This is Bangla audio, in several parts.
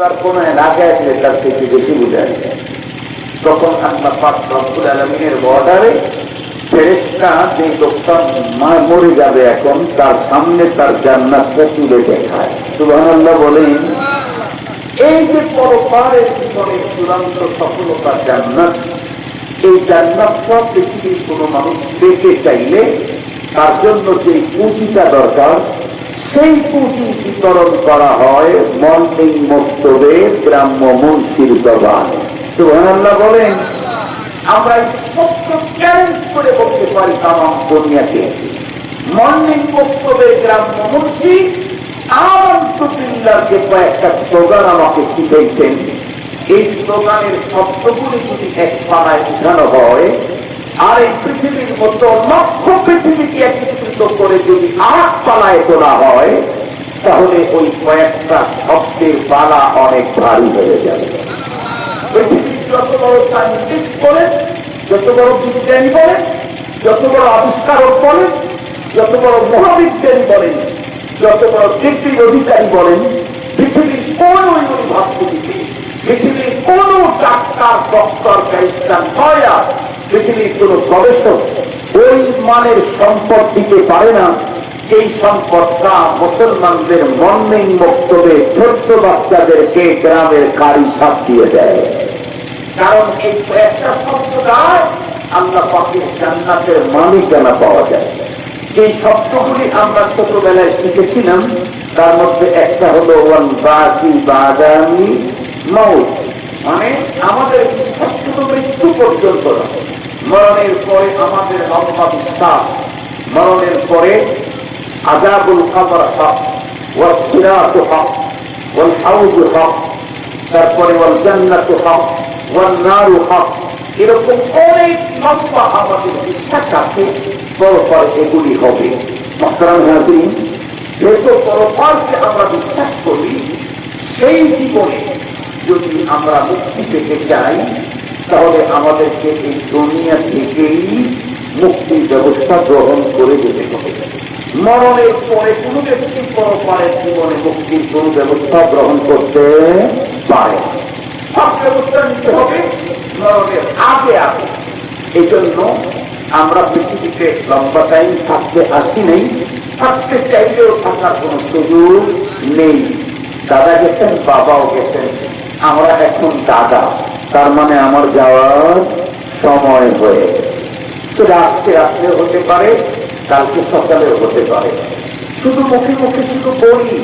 তার কোন তার থেকে বেশি বুঝে আসে। তখন আল্লাহ বর্ডারে মরে যাবে এখন, তার সামনে তার জান্নাতটা তুলে দেখায়। সুবহানাল্লাহ বলেন, এই যে পরপারের জীবনে চূড়ান্ত সফলতা জান্নাত, এই জান্নাতটা পৃথিবীর কোনো মানুষ পেতে চাইলে তার জন্য যে পুঁজিটা দরকার সেই পুঁজি বিতরণ করা হয় মর্নিং মস্তবে গ্রাম্য মুন্সির জবানে সুবহানাল্লাহ বলেন, আমরা চ্যালেঞ্জ করে বলতে পারি তামাম দুনিয়াকে। মর্নিং বক্তব্যে গ্রাম্য মুন্সি আমন্ত্রিল্লার যে কয়েকটা স্লোগান আমাকে শিখেছেন এই স্লোগানের শব্দগুলি যদি এক পাড়ায় উঠানো হয়, আর এই পৃথিবীর মতো লক্ষ পৃথিবীকে একত্রিত করে যদি আট পালায় তোলা হয়, তাহলে ওই কয়েকটা শব্দের পালা অনেক ভারী হয়ে যাবে। যত বড় যত বড় আবিষ্কারক যত বড় মহাবিজ্ঞানী বলেন, যত বড় অধিকারী বলেন, পৃথিবীর কোন ইউনিভার্সিটিতে, পৃথিবীর কোন ডাক্তার, ডক্টর পৃথিবীর কোন গবেষক ওই মানের সম্পদ দিতে পারে না। এই সম্পদটা মুসলমানদের মর্নিং বক্তব্যে ছোট্ট বাচ্চাদেরকে গ্রামের কারি সাপ দিয়ে দেয়। কারণ এই একটা শব্দটায় আল্লাহ পাখির জান্নাতের মালিকানা পাওয়া যায়। যে শব্দগুলি আমরা ছোটবেলায় শিখেছিলাম। তার মধ্যে একটা হলো, ওয়ান বাদামি মৌত মানে আমাদের মৃত্যু পর্যন্ত মরণের পরে আমাদের লম্বা বিশ্বাস মরণের পরে আজাবুল কবর হক, ওয়াল সিরাত হক, ওয়াল হাউজ হক, তারপরে ওয়াল জান্নাত হক, ওয়াল নারু হক, এরকম অনেক লম্বা আমাদের বিশ্বাস আছে পরপর এগুলি হবে। হাজির পরপরকে আমরা বিশ্বাস করি, সেই জীবনে যদি আমরা মুক্তি পেতে চাই তাহলে আমাদেরকে এই দুনিয়া থেকেই মুক্তির ব্যবস্থা গ্রহণ করে যেতে হবে। মরণের পরে কোন ব্যক্তি পরপারের জীবনে মুক্তির কোন ব্যবস্থা গ্রহণ করতে পারে সব ব্যবস্থা নিতে হবে মরণের আগে আগে। এই জন্য আমরা পৃথিবীতে লম্বা টাইম থাকতে আসি নেই, থাকতে চাইলেও থাকার কোন সুযোগ নেই। দাদা গেছেন, বাবাও গেছেন, আমরা এখন দাদা। তার মানে আমার যাওয়ার সময় হয়ে। সেটা আজকে রাত্রে হতে পারে, কালকে সকালে হতে পারে। শুধু মুখে মুখে শুধু বলি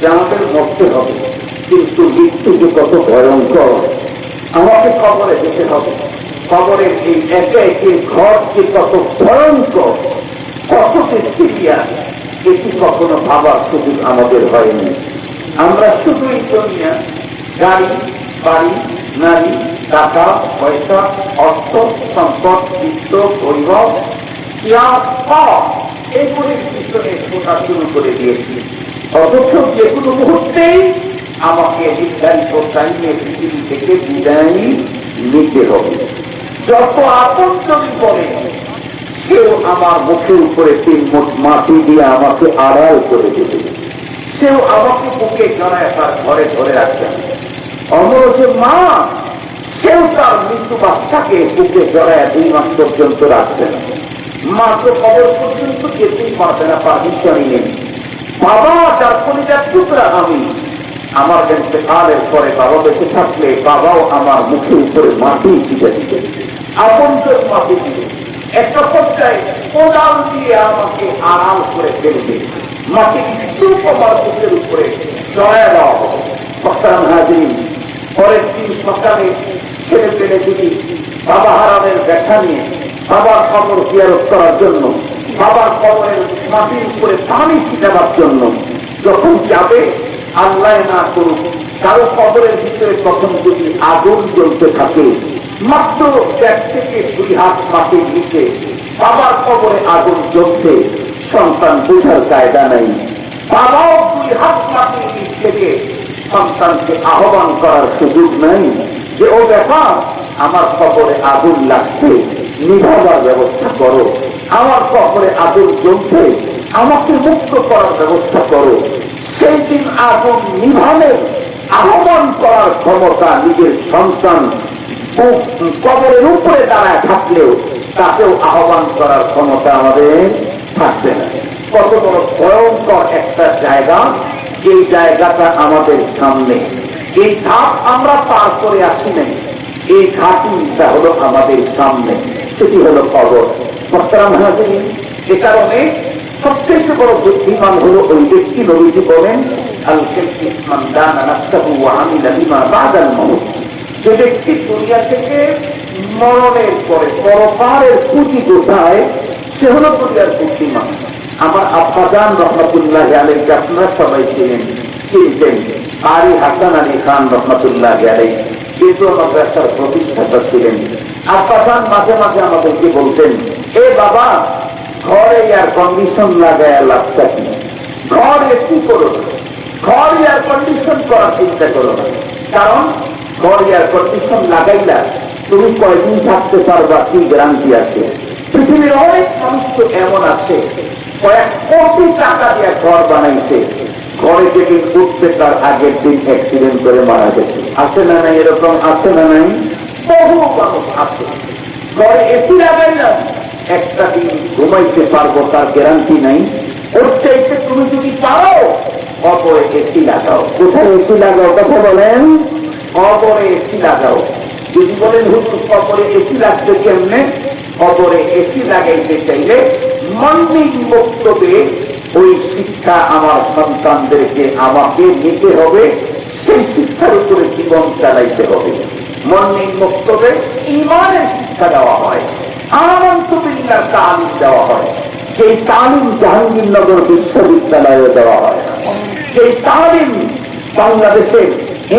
যে আমাদের মরতে হবে, কিন্তু মৃত্যু যে কত ভয়ঙ্কর, আমাকে খবরে যেতে হবে। কবরের এই একে একে ঘর যে কত ভয়ঙ্কর, কত যে সিরিয়াস এটি কখনো ভাবার সুযোগ আমাদের হয়নি। আমরা শুধু এই দুনিয়া, গাড়ি, বাড়ি, নারী টাকা পয়সা, অর্থ, সম্পদ, বিত্ত বৈভব পিছনে শুরু করে দিয়েছি। অথচ যে কোনো মুহূর্তেই আমাকে পৃথিবী থেকে বিদায় নিতে হবে। যত আপন কেউ আমার মুখের উপরে তিন মুঠ মাটি দিয়ে আমাকে আড়াল করে দেবে। সেও আমাকে বুকে জানায় তার ঘরে ধরে রাখবেন অমর যে মা সেও তার মৃত্যু বাচ্চাকে বুকে জড়ায় দুই মাস পর্যন্ত রাখবেন। মা তো খবর পর্যন্ত যেতেই পারবে না পারমিশনই নেই বাবা যার কলিজার টুকরা আমি। আমার কাছে কালের পরে বাবা বেঁচে থাকলে বাবাও আমার মুখের উপরে মাটি দিতে দিতে আপনজন মাটি দিবে। একটা পর্যায়ে কোদাল দিয়ে আমাকে আড়াল করে ফেলবে মাটির স্তূপ আমার মুখের উপরে জড়ায় দেওয়া হবে। সকাল হাজির পরের দিন সকালে ছেলে পেলে যদি বাবা হারামের দেখা নিয়ে, বাবার খবর জিয়ারত করার জন্য, বাবার খবরের মাটির উপরে পানি ছিটাবার জন্য। যখন যাবে, আল্লাহ না করুক, কারও খবরের ভিতরে তখন যদি আগুন জ্বলতে থাকে, মাত্র এক থেকে দুই হাত মাটির নিচে বাবার খবরে আগুন জ্বলছে, সন্তান বোঝার কায়দা নাই। বাবাও দুই হাত মাটির নিচ থেকে সন্তানকে আহ্বান করার সুযোগ নাই। যে, ও ব্যাপার আমার কবরে আগুন লাগছে। নিভাবার ব্যবস্থা করো। আমার কবরে আগুন জ্বলছে। আমাকে মুক্ত করার ব্যবস্থা করো। সেই দিন আগুন নিভানের আহ্বান করার ক্ষমতা নিজের সন্তান কবরের উপরে দাঁড়ায় থাকলেও তাকেও আহ্বান করার ক্ষমতা আমাদের থাকবে না। কত বড় ভয়ঙ্কর একটা জায়গা। এই জায়গাটা আমাদের সামনে। এই ধাপ আমরা পার করে আসি নাই এই ঘাটিটা হলো আমাদের সামনে। সেটি হলো কবর। মোহতারাম হাজির, এ কারণে সবচেয়ে বড় বুদ্ধিমান হলো ওই ব্যক্তি নবীজি বলেন যে ব্যক্তি দুনিয়া থেকে মরণের পরে, পরপারের পুঁজি গোটায় সে হলো দুনিয়ার বুদ্ধিমান। আমার আব্বাজান রহমতুল্লাহ আলীকে আপনারা সবাই ছিলেন চিনতেন। আরি হাসান আলী খান রহমতুল্লাহ আলী কিন্তু মাদ্রাসার প্রতিষ্ঠাতা ছিলেন। আব্বাজান মাঝে মাঝে আমাদেরকে বলতেন, এ বাবা, ঘরে এয়ার কন্ডিশন লাগায় লাভটা কি? ঘর এসি করো? ঘর এয়ার কন্ডিশন করার চিন্তা করো কারণ, ঘর এয়ার কন্ডিশন লাগাইলা তুমি কয়দিন থাকতে পারবা কি গ্যারান্টি আছে? পৃথিবীর অনেক মানুষ তো এমন আছে, কয়েক কোটি টাকা দিয়ে ঘর বানাইছে। ঘরে থেকে উঠতে তার আগের দিন অ্যাক্সিডেন্ট করে মারা গেছে। আছে না নাই এরকম? আছে না নাই? বহু আছে। ঘরে এসি লাগাইলাম একটা দিন ঘুমাইতে পারব, তার গ্যারান্টি নাই। চাইতে তুমি যদি পারো, অপরে এসি লাগাও। কোথায় এসি লাগাও? কথা বলেন। অপরে এসি লাগাও। যদি বলেন, হুজুর, অপরে এসি লাগবে কেমনে? অপরে এসি লাগাইতে চাইলে মন্দির বক্তব্যে ওই শিক্ষা আমার সন্তানদেরকে আমাকে নিতে হবে, সেই শিক্ষার উপরে জীবন চালাইতে হবে। মন্দির বক্তব্যে ইমানের শিক্ষা দেওয়া হয় আনন্দবিল্লার তালিম দেওয়া হয়। সেই তালিম জাহাঙ্গীরনগর বিশ্ববিদ্যালয়ে দেওয়া হয়। সেই তালিম বাংলাদেশের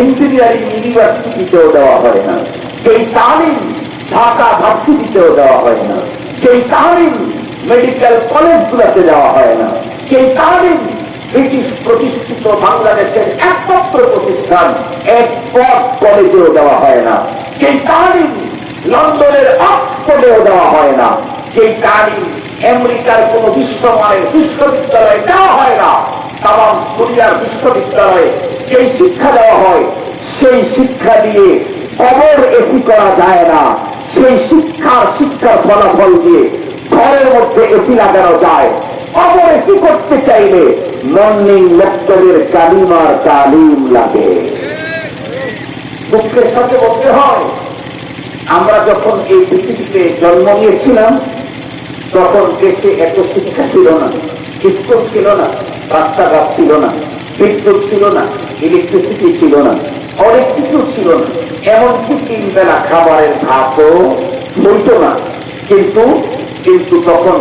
ইঞ্জিনিয়ারিং ইউনিভার্সিটিতেও দেওয়া হয় না। সেই তালিম ঢাকা ভার্সিটিতেও দেওয়া হয় না। সেই তালিম মেডিকেল কলেজগুলোতে দেওয়া হয় না। সেই তালিম ব্রিটিশ প্রতিষ্ঠিত বাংলাদেশের একমাত্র প্রতিষ্ঠান এক পথ কলেজেও দেওয়া হয় না। সেই তালিম লন্ডনের অক্সফোর্ডেও দেওয়া হয় না। সেই তালিম আমেরিকার কোন বিশ্বমানের বিশ্ববিদ্যালয়ে দেওয়া হয় না। তাম দুনিয়ার বিশ্ববিদ্যালয়ে সেই শিক্ষা দেওয়া হয়, সেই শিক্ষা দিয়ে কবর এটি করা যায় না। সেই শিক্ষা শিক্ষার ফলাফল দিয়ে ঘরের মধ্যে এটি লাগানো যায়। কবর এসি করতে চাইলে মর্নিং লেক্টরের কালিমার তালিম লাগে? দুঃখের সাথে বলতে হয়, আমরা যখন এই পৃথিবীতে জন্ম নিয়েছিলাম, তখন দেশে এত শিক্ষা ছিল না, স্কুল ছিল না, রাস্তাঘাট ছিল না, বিদ্যুৎ ছিল না ইলেকট্রিসিটি ছিল না, অনেক কিছু ছিল না। এমনকি তিন বেলা খাবারের ভাতও হইত না। কিন্তু কিন্তু তখন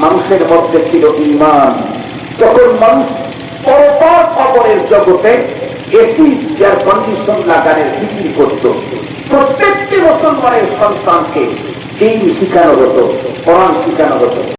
মানুষের মধ্যে ছিল ইমান। তখন মানুষ পরপর খবরের জগতে এটি এয়ার কন্ডিশন লাগানের বিক্রি করত, প্রত্যেকটি মুসলমানের সন্তানকে এই শিখানো হতো, কোরআন শিখানো হতো।